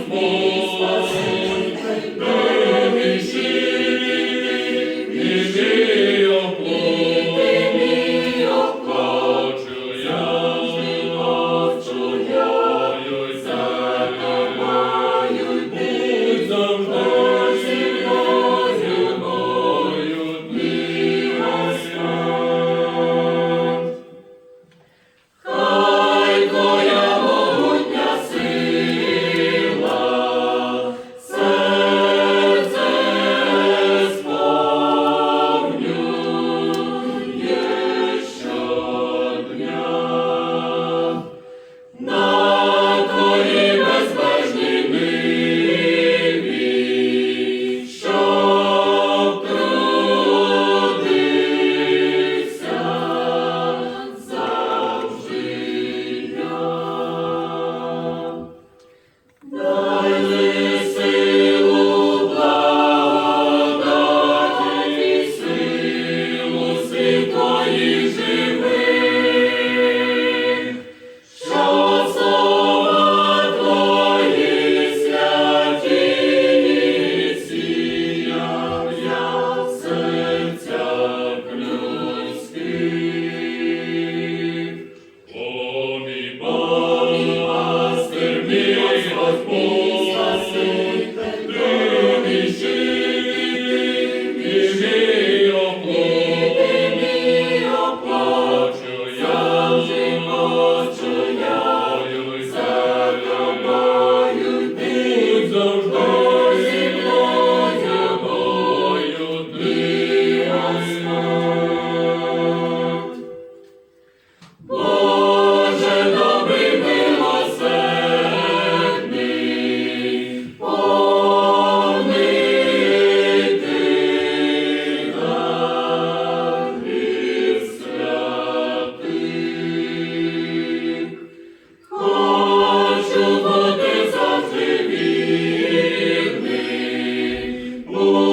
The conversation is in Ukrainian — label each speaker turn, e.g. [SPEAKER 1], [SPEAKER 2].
[SPEAKER 1] with me. Дай силу святої Oh.